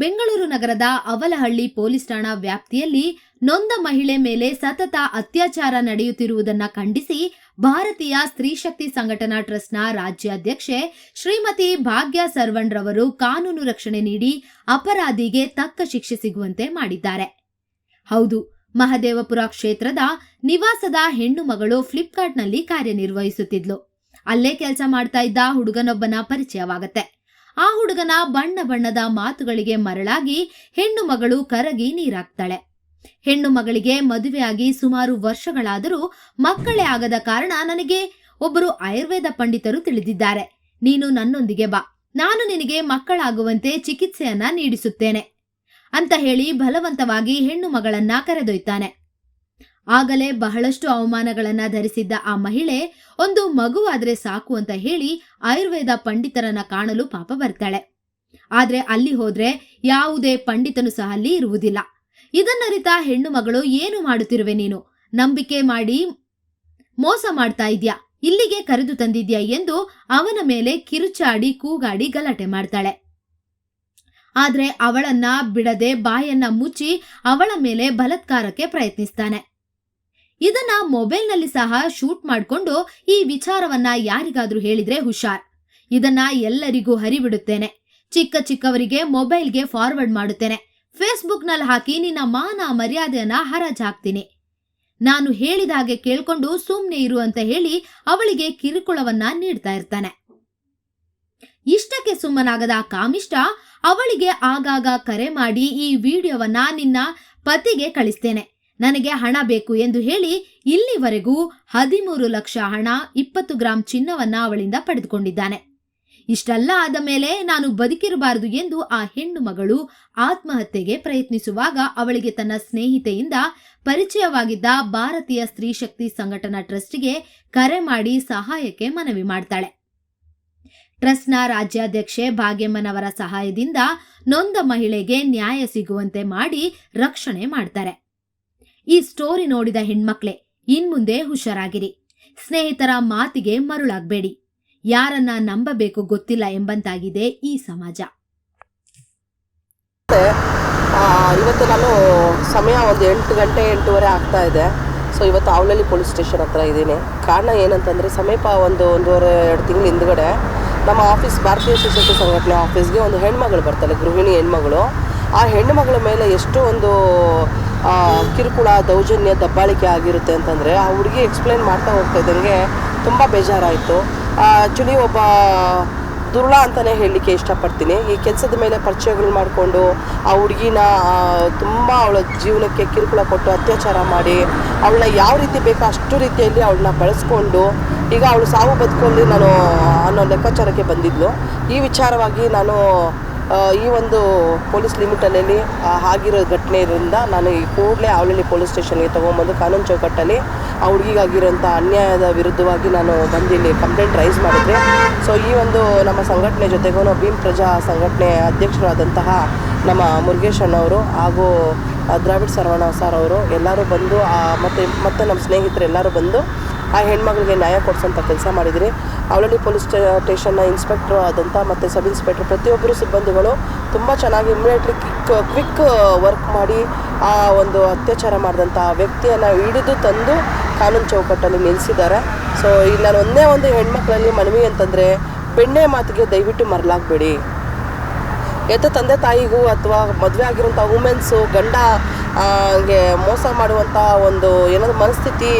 ಬೆಂಗಳೂರು ನಗರದ ಅವಲಹಳ್ಳಿ ಪೊಲೀಸ್ ಠಾಣಾ ವ್ಯಾಪ್ತಿಯಲ್ಲಿ ನೊಂದ ಮಹಿಳೆ ಮೇಲೆ ಸತತ ಅತ್ಯಾಚಾರ ನಡೆಯುತ್ತಿರುವುದನ್ನ ಖಂಡಿಸಿ ಭಾರತೀಯ ಸ್ತ್ರೀಶಕ್ತಿ ಸಂಘಟನಾ ಟ್ರಸ್ಟ್ನ ರಾಜ್ಯಾಧ್ಯಕ್ಷೆ ಶ್ರೀಮತಿ ಭಾಗ್ಯ ಸರ್ವಣ್ ರವರು ಕಾನೂನು ರಕ್ಷಣೆ ನೀಡಿ ಅಪರಾಧಿಗೆ ತಕ್ಕ ಶಿಕ್ಷೆ ಸಿಗುವಂತೆ ಮಾಡಿದ್ದಾರೆ. ಹೌದು, ಮಹದೇವಪುರ ಕ್ಷೇತ್ರದ ನಿವಾಸದ ಹೆಣ್ಣು ಮಗಳು ಫ್ಲಿಪ್ಕಾರ್ಟ್ನಲ್ಲಿ ಕಾರ್ಯನಿರ್ವಹಿಸುತ್ತಿದ್ಲು. ಅಲ್ಲೇ ಕೆಲಸ ಮಾಡ್ತಾ ಇದ್ದ ಹುಡುಗನೊಬ್ಬನ ಪರಿಚಯವಾಗತ್ತೆ. ಆ ಹುಡುಗನ ಬಣ್ಣ ಬಣ್ಣದ ಮಾತುಗಳಿಗೆ ಮರಳಾಗಿ ಹೆಣ್ಣು ಮಗಳು ಕರಗಿ ನೀರಾಗ್ತಾಳೆ ಹೆಣ್ಣು ಮಗಳಿಗೆ ಮದುವೆಯಾಗಿ ಸುಮಾರು ವರ್ಷಗಳಾದರೂ ಮಕ್ಕಳೇ ಆಗದ ಕಾರಣ ನನಗೆ ಒಬ್ಬರು ಆಯುರ್ವೇದ ಪಂಡಿತರು ತಿಳಿದಿದ್ದಾರೆ. ನೀನು ನನ್ನೊಂದಿಗೆ ಬಾ. ನಾನು ನಿನಗೆ ಮಕ್ಕಳಾಗುವಂತೆ ಚಿಕಿತ್ಸೆಯನ್ನ ನೀಡಿಸುತ್ತೇನೆ. ಅಂತ ಹೇಳಿ ಬಲವಂತವಾಗಿ ಹೆಣ್ಣು ಮಗಳನ್ನ ಕರೆದೊಯ್ತಾನೆ. ಆಗಲೇ ಬಹಳಷ್ಟು ಅವಮಾನಗಳನ್ನ ಧರಿಸಿದ್ದ ಆ ಮಹಿಳೆ ಒಂದು ಮಗುವಾದ್ರೆ ಸಾಕು ಅಂತ ಹೇಳಿ ಆಯುರ್ವೇದ ಪಂಡಿತರನ್ನ ಕಾಣಲು ಪಾಪ ಬರ್ತಾಳೆ. ಆದ್ರೆ ಅಲ್ಲಿ ಹೋದ್ರೆ ಯಾವುದೇ ಪಂಡಿತನು ಸಹ ಅಲ್ಲಿ ಇರುವುದಿಲ್ಲ. ಇದನ್ನರಿತ ಹೆಣ್ಣು ಮಗಳು ಏನು ಮಾಡುತ್ತಿರುವೆ ನೀನು? ನಂಬಿಕೆ ಮಾಡಿ ಮೋಸ ಮಾಡ್ತಾ ಇದ್ಯಾ? ಇಲ್ಲಿಗೆ ಕರೆದು ತಂದಿದ್ಯಾ ಎಂದು ಅವನ ಮೇಲೆ ಕಿರುಚಾಡಿ ಕೂಗಾಡಿ ಗಲಾಟೆ ಮಾಡ್ತಾಳೆ. ಆದ್ರೆ ಅವಳನ್ನ ಬಿಡದೆ ಬಾಯನ್ನ ಮುಚ್ಚಿ ಅವಳ ಮೇಲೆ ಬಲತ್ಕಾರಕ್ಕೆ ಪ್ರಯತ್ನಿಸ್ತಾನೆ. ಇದನ್ನ ಮೊಬೈಲ್ನಲ್ಲಿ ಸಹ ಶೂಟ್ ಮಾಡಿಕೊಂಡು ಈ ವಿಚಾರವನ್ನ ಯಾರಿಗಾದ್ರೂ ಹೇಳಿದ್ರೆ ಹುಷಾರ್. ಇದನ್ನ ಎಲ್ಲರಿಗೂ ಹರಿಬಿಡುತ್ತೇನೆ. ಚಿಕ್ಕ ಚಿಕ್ಕವರಿಗೆ ಮೊಬೈಲ್ಗೆ ಫಾರ್ವರ್ಡ್ ಮಾಡುತ್ತೇನೆ. ಫೇಸ್ಬುಕ್ನಲ್ಲಿ ಹಾಕಿ ನಿನ್ನ ಮಾನ ಮರ್ಯಾದೆಯನ್ನ ಹರಾಜ್ ಹಾಕ್ತೀನಿ ನಾನು ಹೇಳಿದ ಹಾಗೆ ಕೇಳ್ಕೊಂಡು ಸುಮ್ಮನೆ ಇರು ಅಂತ ಹೇಳಿ ಅವಳಿಗೆ ಕಿರುಕುಳವನ್ನ ನೀಡ್ತಾ ಇರ್ತಾನೆ. ಇಷ್ಟಕ್ಕೆ ಸುಮ್ಮನಾಗದ ಕಾಮಿಷ್ಟ ಅವಳಿಗೆ ಆಗಾಗ ಕರೆ ಮಾಡಿ ಈ ವಿಡಿಯೋವನ್ನ ನಿನ್ನ ಪತಿಗೆ ಕಳಿಸ್ತೇನೆ. ನನಗೆ ಹಣ ಬೇಕು ಎಂದು ಹೇಳಿ ಇಲ್ಲಿವರೆಗೂ ಹದಿಮೂರು ಲಕ್ಷ ಹಣ ಇಪ್ಪತ್ತು ಗ್ರಾಂ ಚಿನ್ನವನ್ನ ಅವಳಿಂದ ಪಡೆದುಕೊಂಡಿದ್ದಾನೆ. ಇಷ್ಟೆಲ್ಲ ಆದ ಮೇಲೆ ನಾನು ಬದುಕಿರಬಾರದು ಎಂದು ಆ ಹೆಣ್ಣು ಮಗಳು ಆತ್ಮಹತ್ಯೆಗೆ ಪ್ರಯತ್ನಿಸುವಾಗ ಅವಳಿಗೆ ತನ್ನ ಸ್ನೇಹಿತೆಯಿಂದ ಪರಿಚಯವಾಗಿದ್ದ ಭಾರತೀಯ ಸ್ತ್ರೀ ಶಕ್ತಿ ಸಂಘಟನಾ ಟ್ರಸ್ಟ್ಗೆ ಕರೆ ಮಾಡಿ ಸಹಾಯಕ್ಕೆ ಮನವಿ ಮಾಡ್ತಾಳೆ. ಟ್ರಸ್ಟ್ನ ರಾಜ್ಯಾಧ್ಯಕ್ಷೆ ಭಾಗ್ಯಮ್ಮನವರ ಸಹಾಯದಿಂದ ನೊಂದ ಮಹಿಳೆಗೆ ನ್ಯಾಯ ಸಿಗುವಂತೆ ಮಾಡಿ ರಕ್ಷಣೆ ಮಾಡ್ತಾರೆ. ಈ ಸ್ಟೋರಿ ನೋಡಿದ ಹೆಣ್ಮಕ್ಳೇ ಇನ್ಮುಂದೆ ಹುಷಾರಾಗಿರಿ. ಸ್ನೇಹಿತರ ಮಾತಿಗೆ ಮರುಳಾಗಬೇಡಿ. ಯಾರನ್ನ ನಂಬಬೇಕು ಗೊತ್ತಿಲ್ಲ ಎಂಬಂತಾಗಿದೆ ಈ ಸಮಾಜ. ಇವತ್ತು ನಾನು ಸಮಯ ಒಂದು ಎಂಟು ಗಂಟೆ ಎಂಟೂವರೆ ಆಗ್ತಾ ಇದೆ. ಸೊ ಇವತ್ತು ಆವಲಲ್ಲಿ ಪೊಲೀಸ್ ಸ್ಟೇಷನ್ ಹತ್ರ ಇದ್ದೀನಿ. ಕಾರಣ ಏನಂತಂದರೆ, ಸಮೀಪ ಒಂದು ಒಂದೂವರೆ, ಎರಡು ತಿಂಗಳ ಹಿಂದ್ಗಡೆ ನಮ್ಮ ಆಫೀಸ್, ಭಾರತೀಯ ಶಿಕ್ಷಕ ಸಂಘಟನೆ ಆಫೀಸ್ಗೆ ಒಂದು ಹೆಣ್ಮಗಳು ಬರ್ತಾಳೆ ಗೃಹಿಣಿ ಹೆಣ್ಮಗಳು. ಆ ಹೆಣ್ಣುಮಗಳ ಮೇಲೆ ಎಷ್ಟು ಒಂದು ಕಿರುಕುಳ ದೌರ್ಜನ್ಯ, ದಬ್ಬಾಳಿಕೆ ಆಗಿರುತ್ತೆ ಅಂತಂದರೆ ಆ ಹುಡುಗಿ ಎಕ್ಸ್ಪ್ಲೇನ್ ಮಾಡ್ತಾ ಹೋಗ್ತಾ ಇದ್ದಂಗೆ ತುಂಬ ಬೇಜಾರಾಯಿತು. ಆ್ಯಕ್ಚುಲಿ ಒಬ್ಬ ದುರ್ಳ ಅಂತಲೇ ಹೇಳಲಿಕ್ಕೆ ಇಷ್ಟಪಡ್ತೀನಿ. ಈ ಕೆಲಸದ ಮೇಲೆ ಪರಿಚಯಗಳು ಮಾಡಿಕೊಂಡು ಆ ಹುಡುಗಿನ ತುಂಬ ಅವಳ ಜೀವನಕ್ಕೆ ಕಿರುಕುಳ ಕೊಟ್ಟು ಅತ್ಯಾಚಾರ ಮಾಡಿ, ಅವಳನ್ನ ಯಾವ ರೀತಿ ಬೇಕೋ ಅಷ್ಟು ರೀತಿಯಲ್ಲಿ ಅವಳನ್ನ ಬಳಸ್ಕೊಂಡು, ಈಗ ಅವಳು ಸಾವು ಬದುಕಲ್ಲಿ ನಾನು ಅನ್ನೋ ಲೆಕ್ಕಾಚಾರಕ್ಕೆ ಬಂದಿದ್ಲು. ಈ ವಿಚಾರವಾಗಿ ನಾನು ಈ ಒಂದು ಪೊಲೀಸ್ ಲಿಮಿಟಲ್ಲಿ ಆಗಿರೋ ಘಟನೆಯಿಂದ ನಾನು ಈ ಕೂಡಲೇ ಅವಳಲ್ಲಿ ಪೊಲೀಸ್ ಸ್ಟೇಷನ್ಗೆ ತೊಗೊಂಬಂದು ಕಾನೂನು ಚೌಕಟ್ಟಲ್ಲಿ ಆ ಹುಡುಗಿಗಾಗಿರೋಂಥ ಅನ್ಯಾಯದ ವಿರುದ್ಧವಾಗಿ ನಾನು ಬಂದು ಇಲ್ಲಿ ಕಂಪ್ಲೇಂಟ್ ರೈಸ್ ಮಾಡಿದ್ರೆ ಸೊ ಈ ಒಂದು ನಮ್ಮ ಸಂಘಟನೆ ಜೊತೆಗೂ ಭೀಮ್ ಪ್ರಜಾ ಸಂಘಟನೆ ಅಧ್ಯಕ್ಷರಾದಂತಹ ನಮ್ಮ ಮುರುಗೇಶ್ ಅಣ್ಣವರು ಹಾಗೂ ದ್ರಾವಿಡ್ ಸರ್ವಣ ಸರ್ ಅವರು ಎಲ್ಲರೂ ಬಂದು ಮತ್ತು ಮತ್ತು ನಮ್ಮ ಸ್ನೇಹಿತರು ಎಲ್ಲರೂ ಬಂದು ಆ ಹೆಣ್ಮಗಳಿಗೆ ನ್ಯಾಯ ಕೊಡಿಸೋಂಥ ಕೆಲಸ ಮಾಡಿದಿರಿ ಅವಳಲ್ಲಿ ಪೊಲೀಸ್ ಸ್ಟೇಷನ್ನ ಇನ್ಸ್ಪೆಕ್ಟ್ರು ಆದಂಥ ಮತ್ತು ಸಬ್ ಇನ್ಸ್ಪೆಕ್ಟ್ರ್ ಪ್ರತಿಯೊಬ್ಬರು ಸಿಬ್ಬಂದಿಗಳು ತುಂಬ ಚೆನ್ನಾಗಿ ಇಮಿಡಿಯೇಟ್ಲಿ ಕ್ವಿಕ್ ಕ್ವಿಕ್, ವರ್ಕ್ ಮಾಡಿ ಆ ಒಂದು ಅತ್ಯಾಚಾರ ಮಾಡಿದಂಥ ವ್ಯಕ್ತಿಯನ್ನು ಹಿಡಿದು ತಂದು ಕಾನೂನು ಚೌಕಟ್ಟಲ್ಲಿ ನಿಲ್ಲಿಸಿದ್ದಾರೆ. ಸೊ ಇಲ್ಲಿ ನಾನು ಒಂದೇ ಒಂದು ಹೆಣ್ಮಕ್ಳಲ್ಲಿ ಮನವಿ ಅಂತಂದರೆ ಬೆಣ್ಣೆ ಮಾತಿಗೆ ದಯವಿಟ್ಟು ಮರಲಾಗಬೇಡಿ. ಎತ್ತ ತಂದೆ ತಾಯಿಗೂ ಅಥವಾ ಮದುವೆ ಆಗಿರೋಂಥ ವುಮೆನ್ಸು ಗಂಡ ಹಂಗೆ ಮೋಸ ಮಾಡುವಂಥ ಒಂದು ಏನಾದರೂ ಮನಸ್ಥಿತಿ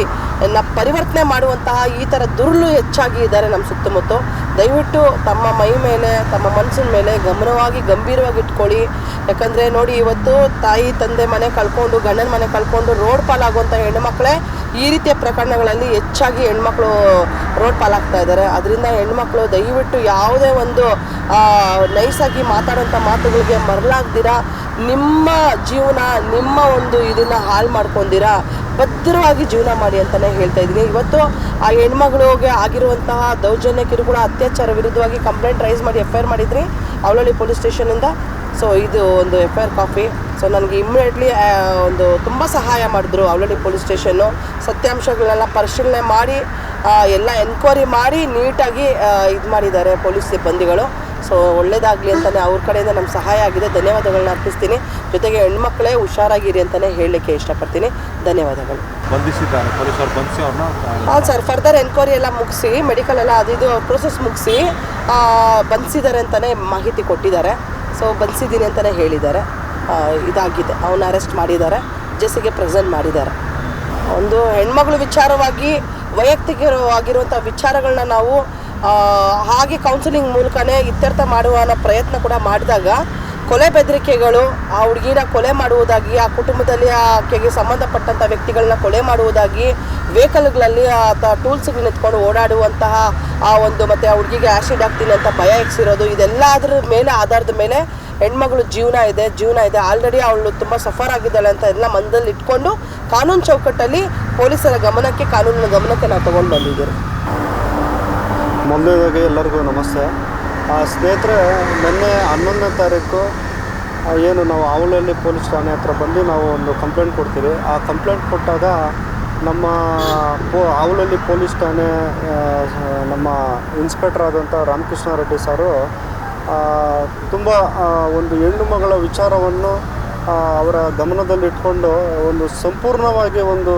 ಪರಿವರ್ತನೆ ಮಾಡುವಂತಹ ಈ ಥರ ದುರುಳು ಹೆಚ್ಚಾಗಿ ಇದ್ದಾರೆ ನಮ್ಮ ಸುತ್ತಮುತ್ತ. ದಯವಿಟ್ಟು ತಮ್ಮ ಮೈ ಮೇಲೆ, ತಮ್ಮ ಮನಸ್ಸಿನ ಮೇಲೆ ಗಮನವಾಗಿ, ಗಂಭೀರವಾಗಿ ಇಟ್ಕೊಳ್ಳಿ. ಯಾಕಂದರೆ ನೋಡಿ, ಇವತ್ತು ತಾಯಿ, ತಂದೆ ಮನೆ ಕಳ್ಕೊಂಡು, ಗಂಡನ ಮನೆ ಕಳ್ಕೊಂಡು ರೋಡ್ ಪಾಲಾಗುವಂಥ ಹೆಣ್ಮಕ್ಳೇ ಈ ರೀತಿಯ ಪ್ರಕರಣಗಳಲ್ಲಿ ಹೆಚ್ಚಾಗಿ ಹೆಣ್ಮಕ್ಳು ರೋಡ್ ಪಾಲಾಗ್ತಾ ಇದ್ದಾರೆ. ಅದರಿಂದ ಹೆಣ್ಮಕ್ಳು ದಯವಿಟ್ಟು ಯಾವುದೇ ಒಂದು ನೈಸಾಗಿ ಮಾತಾಡುವಂಥ ಮಾತುಗಳಿಗೆ ಮರಲಾಗ್ದಿರ. ನಿಮ್ಮ ಜೀವನ, ನಿಮ್ಮ ಒಂದು ಇದನ್ನು ಹಾಳು ಮಾಡ್ಕೊಂಡಿರ. ಭದ್ರವಾಗಿ ಜೀವನ ಮಾಡಿ ಅಂತಲೇ ಹೇಳ್ತಾ ಇದ್ದೀನಿ. ಇವತ್ತು ಆ ಹೆಣ್ಮಗಳಿಗೆ ಆಗಿರುವಂತಹ ದೌರ್ಜನ್ಯ ಕಿರುಕುಳ, ಅತ್ಯಾಚಾರ ವಿರುದ್ಧವಾಗಿ ಕಂಪ್ಲೇಂಟ್ ರೈಸ್ ಮಾಡಿ ಎಫ್ ಐ ಮಾಡಿದ್ರಿ ಅವಳಳ್ಳಿ ಪೊಲೀಸ್ ಸ್ಟೇಷನಿಂದ ಸೊ ಇದು ಒಂದು ಎಫ್ ಐ ಕಾಪಿ ಸೊ ನನಗೆ ಇಮ್ಮಿಡಿಯೇಟ್ಲಿ ಒಂದು ತುಂಬ ಸಹಾಯ ಮಾಡಿದ್ರು ಅವಳಳ್ಳಿ ಪೊಲೀಸ್ ಸ್ಟೇಷನ್ನು ಸತ್ಯಾಂಶಗಳನ್ನೆಲ್ಲ ಪರಿಶೀಲನೆ ಮಾಡಿ ಎಲ್ಲ ಎನ್ಕ್ವೈರಿ ಮಾಡಿ, ನೀಟಾಗಿ ಇದು ಮಾಡಿದ್ದಾರೆ ಪೊಲೀಸ್ ಸಿಬ್ಬಂದಿಗಳು. ಸೊ ಒಳ್ಳೇದಾಗಲಿ ಅಂತಲೇ ಅವ್ರ ಕಡೆಯಿಂದ ನಮ್ಮ ಸಹಾಯ ಆಗಿದೆ. ಧನ್ಯವಾದಗಳನ್ನ ಅರ್ಪಿಸ್ತೀನಿ. ಜೊತೆಗೆ ಹೆಣ್ಮಕ್ಳೇ ಹುಷಾರಾಗಿರಿ ಅಂತಲೇ ಹೇಳಲಿಕ್ಕೆ ಇಷ್ಟಪಡ್ತೀನಿ. ಧನ್ಯವಾದಗಳು. ಬಂಧಿಸಿದ್ದಾರೆ. ಪೊಲೀಸರು ಬಂಧಿಸಿ ಅವ್ರನ್ನ ಹಾಂ ಸರ್ ಫರ್ದರ್ ಎನ್ಕ್ವೈರಿ ಎಲ್ಲ ಮುಗಿಸಿ ಮೆಡಿಕಲ್ ಎಲ್ಲ ಅದು ಇದು ಪ್ರೊಸೆಸ್ ಮುಗಿಸಿ ಬಂಧಿಸಿದ್ದಾರೆ ಅಂತಲೇ ಮಾಹಿತಿ ಕೊಟ್ಟಿದ್ದಾರೆ. ಸೊ ಬಂಧಿಸಿದ್ದೀನಿ ಅಂತಲೇ ಹೇಳಿದ್ದಾರೆ. ಇದಾಗಿದೆ. ಅವನ್ನ ಅರೆಸ್ಟ್ ಮಾಡಿದ್ದಾರೆ. ಜೆಸಿಗೆ ಪ್ರೆಸೆಂಟ್ ಮಾಡಿದ್ದಾರೆ. ಒಂದು ಹೆಣ್ಮಗಳು ವಿಚಾರವಾಗಿ ವೈಯಕ್ತಿಕವಾಗಿರುವಂಥ ವಿಚಾರಗಳನ್ನ ನಾವು ಹಾಗೆ ಕೌನ್ಸಿಲಿಂಗ್ ಮೂಲಕನೇ ಇತ್ಯರ್ಥ ಮಾಡುವ ಪ್ರಯತ್ನ ಕೂಡ ಮಾಡಿದಾಗ ಕೊಲೆ ಬೆದರಿಕೆಗಳು, ಆ ಹುಡುಗಿನ ಕೊಲೆ ಮಾಡುವುದಾಗಿ, ಆ ಕುಟುಂಬದಲ್ಲಿ ಆಕೆಗೆ ಸಂಬಂಧಪಟ್ಟಂಥ ವ್ಯಕ್ತಿಗಳನ್ನ ಕೊಲೆ ಮಾಡುವುದಾಗಿ, ವೆಹಿಕಲ್ಗಳಲ್ಲಿ ಅಥವಾ ಟೂಲ್ಸ್ಗಳು ನಿಂತ್ಕೊಂಡು ಓಡಾಡುವಂತಹ ಆ ಒಂದು ಮತ್ತು ಆ ಹುಡುಗಿಗೆ ಆ್ಯಸಿಡ್ ಆಗ್ತೀನಿ ಅಂತ ಭಯ ಎಕ್ಸಿರೋದು ಇದೆಲ್ಲ ಅದ್ರ ಮೇಲೆ ಆಧಾರದ ಮೇಲೆ ಹೆಣ್ಮಗಳು ಜೀವನ ಇದೆ ಜೀವನ ಇದೆ. ಆಲ್ರೆಡಿ ಅವಳು ತುಂಬ ಸಫರ್ ಆಗಿದ್ದಾಳೆ ಅಂತ ಎಲ್ಲ ಮನದಲ್ಲಿ ಇಟ್ಕೊಂಡು ಕಾನೂನು ಚೌಕಟ್ಟಲ್ಲಿ ಪೊಲೀಸರ ಗಮನಕ್ಕೆ, ಕಾನೂನಿನ ಗಮನಕ್ಕೆ ನಾವು ತೊಗೊಂಡು ಬಂದಿದ್ದೀವಿ. ಮೊದಲನೇದಾಗಿ ಎಲ್ಲರಿಗೂ ನಮಸ್ತೆ. ಸ್ನೇಹಿತರೆ, ನಿನ್ನೆ ಹನ್ನೊಂದನೇ ತಾರೀಕು ಏನು ನಾವು ಆವಲಹಳ್ಳಿ ಪೊಲೀಸ್ ಠಾಣೆ ಹತ್ರ ಬಂದು ನಾವು ಒಂದು ಕಂಪ್ಲೇಂಟ್ ಕೊಡ್ತೀವಿ. ಆ ಕಂಪ್ಲೇಂಟ್ ಕೊಟ್ಟಾಗ ನಮ್ಮ ಪೋ ಆವಲಹಳ್ಳಿ ಪೊಲೀಸ್ ಠಾಣೆ ನಮ್ಮ ಇನ್ಸ್ಪೆಕ್ಟರ್ ಆದಂಥ ರಾಮಕೃಷ್ಣ ರೆಡ್ಡಿ ಸಾರು ತುಂಬ ಒಂದು ಹೆಣ್ಣು ಮಗಳ ವಿಚಾರವನ್ನು ಅವರ ಗಮನದಲ್ಲಿಟ್ಕೊಂಡು ಒಂದು ಸಂಪೂರ್ಣವಾಗಿ ಒಂದು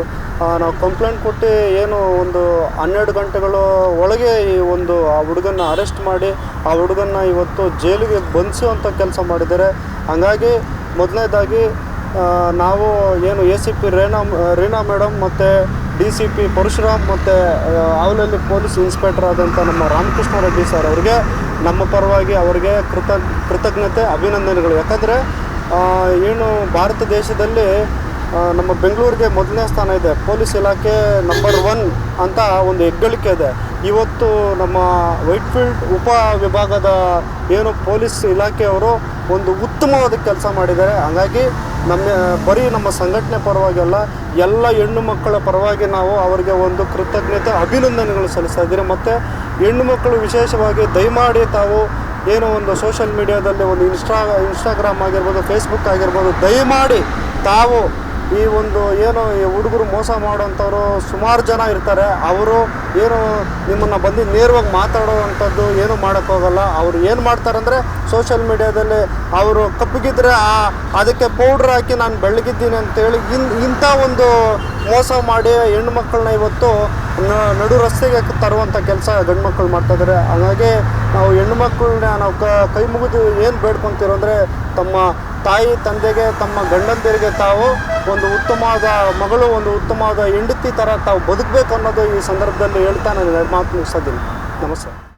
ನಾವು ಕಂಪ್ಲೇಂಟ್ ಕೊಟ್ಟು ಏನು ಒಂದು ಹನ್ನೆರಡು ಗಂಟೆಗಳ ಒಳಗೆ ಈ ಒಂದು ಆ ಹುಡುಗನ್ನ ಅರೆಸ್ಟ್ ಮಾಡಿ, ಆ ಹುಡುಗನ್ನ ಇವತ್ತು ಜೈಲಿಗೆ ಬಂಧಿಸುವಂಥ ಕೆಲಸ ಮಾಡಿದ್ದಾರೆ. ಹಾಗಾಗಿ ಮೊದಲನೇದಾಗಿ ನಾವು ಏನು A C P Rena Reena madam ಮತ್ತು ಡಿ ಸಿ ಪಿ ಪರಶುರಾಮ್ ಮತ್ತು ಅವಲಲ್ಲಿ ಪೊಲೀಸ್ ಇನ್ಸ್ಪೆಕ್ಟರ್ ಆದಂಥ ನಮ್ಮ ರಾಮಕೃಷ್ಣ ರೆಡ್ಡಿ ಸರ್ ಅವರಿಗೆ ನಮ್ಮ ಪರವಾಗಿ ಅವರಿಗೆ ಕೃತ ಕೃತಜ್ಞತೆ, ಅಭಿನಂದನೆಗಳು. ಯಾಕಂದರೆ ಏನು ಭಾರತ ದೇಶದಲ್ಲಿ ನಮ್ಮ ಬೆಂಗಳೂರಿಗೆ ಮೊದಲನೇ ಸ್ಥಾನ ಇದೆ. ಪೊಲೀಸ್ ಇಲಾಖೆ ನಂಬರ್ ಒನ್ ಅಂತ ಒಂದು ಹೆಗ್ಗಳಿಕೆ ಇದೆ. ಇವತ್ತು ನಮ್ಮ ವೈಟ್ಫೀಲ್ಡ್ ಉಪ ವಿಭಾಗದ ಏನು ಪೊಲೀಸ್ ಇಲಾಖೆಯವರು ಒಂದು ಉತ್ತಮವಾದ ಕೆಲಸ ಮಾಡಿದ್ದಾರೆ. ಹಾಗಾಗಿ ನಮ್ಮ, ಬರೀ ನಮ್ಮ ಸಂಘಟನೆ ಪರವಾಗಿಲ್ಲ ಎಲ್ಲ ಹೆಣ್ಣು ಮಕ್ಕಳ ಪರವಾಗಿ ನಾವು ಅವರಿಗೆ ಒಂದು ಕೃತಜ್ಞತೆ, ಅಭಿನಂದನೆಗಳು ಸಲ್ಲಿಸ್ತಾ ಇದ್ದೀರಿ. ಮತ್ತು ಹೆಣ್ಣು ಮಕ್ಕಳು ವಿಶೇಷವಾಗಿ ದಯಮಾಡಿ ತಾವು ಏನೋ ಒಂದು ಸೋಷಲ್ ಮೀಡಿಯಾದಲ್ಲಿ ಒಂದು ಇನ್ಸ್ಟಾ ಇನ್ಸ್ಟಾಗ್ರಾಮ್ ಆಗಿರ್ಬೋದು ಫೇಸ್ಬುಕ್ ಆಗಿರ್ಬೋದು ದಯಮಾಡಿ ತಾವು ಈ ಒಂದು ಏನು ಹುಡುಗರು ಮೋಸ ಮಾಡೋವಂಥವ್ರು ಸುಮಾರು ಜನ ಇರ್ತಾರೆ. ಅವರು ಏನು ನಿಮ್ಮನ್ನು ಬಂದು ನೇರವಾಗಿ ಮಾತಾಡೋವಂಥದ್ದು ಏನು ಮಾಡೋಕ್ಕೋಗಲ್ಲ. ಅವರು ಏನು ಮಾಡ್ತಾರೆ ಅಂದರೆ ಸೋಷಿಯಲ್ ಮೀಡಿಯಾದಲ್ಲಿ ಅವರು ಕಪ್ಪಗಿದ್ರೆ ಆ, ಅದಕ್ಕೆ ಪೌಡ್ರ್ ಹಾಕಿ ನಾನು ಬೆಳಗಿದ್ದೀನಿ ಅಂತೇಳಿ ಇನ್, ಇಂಥ ಒಂದು ಮೋಸ ಮಾಡಿ ಹೆಣ್ಣು ಮಕ್ಕಳನ್ನ ಇವತ್ತು ನಡು ರಸ್ತೆಗೆ ತರುವಂಥ ಕೆಲಸ ಗಂಡು ಮಕ್ಕಳು ಮಾಡ್ತಾ ಇದ್ದಾರೆ ಹಾಗಾಗಿ ನಾವು ಹೆಣ್ಣು ಮಕ್ಕಳನ್ನ ನಾವು ಕ, ಕೈ ಮುಗಿದು ಏನು ಬೇಡ್ಕೊತೀರೋ ಅಂದರೆ ತಮ್ಮ ತಾಯಿ, ತಂದೆಗೆ, ತಮ್ಮ ಗಂಡಂದಿರಿಗೆ ತಾವು ಒಂದು ಉತ್ತಮವಾದ ಮಗಳು, ಒಂದು ಉತ್ತಮವಾದ ಹೆಂಡತಿ ಥರ ತಾವು ಬದುಕಬೇಕು ಅನ್ನೋದು ಈ ಸಂದರ್ಭದಲ್ಲಿ ಹೇಳ್ತಾ ನಾನು ಮಾತು ಮುಗಿಸೋದಿಲ್ಲ ನಮಸ್ಕಾರ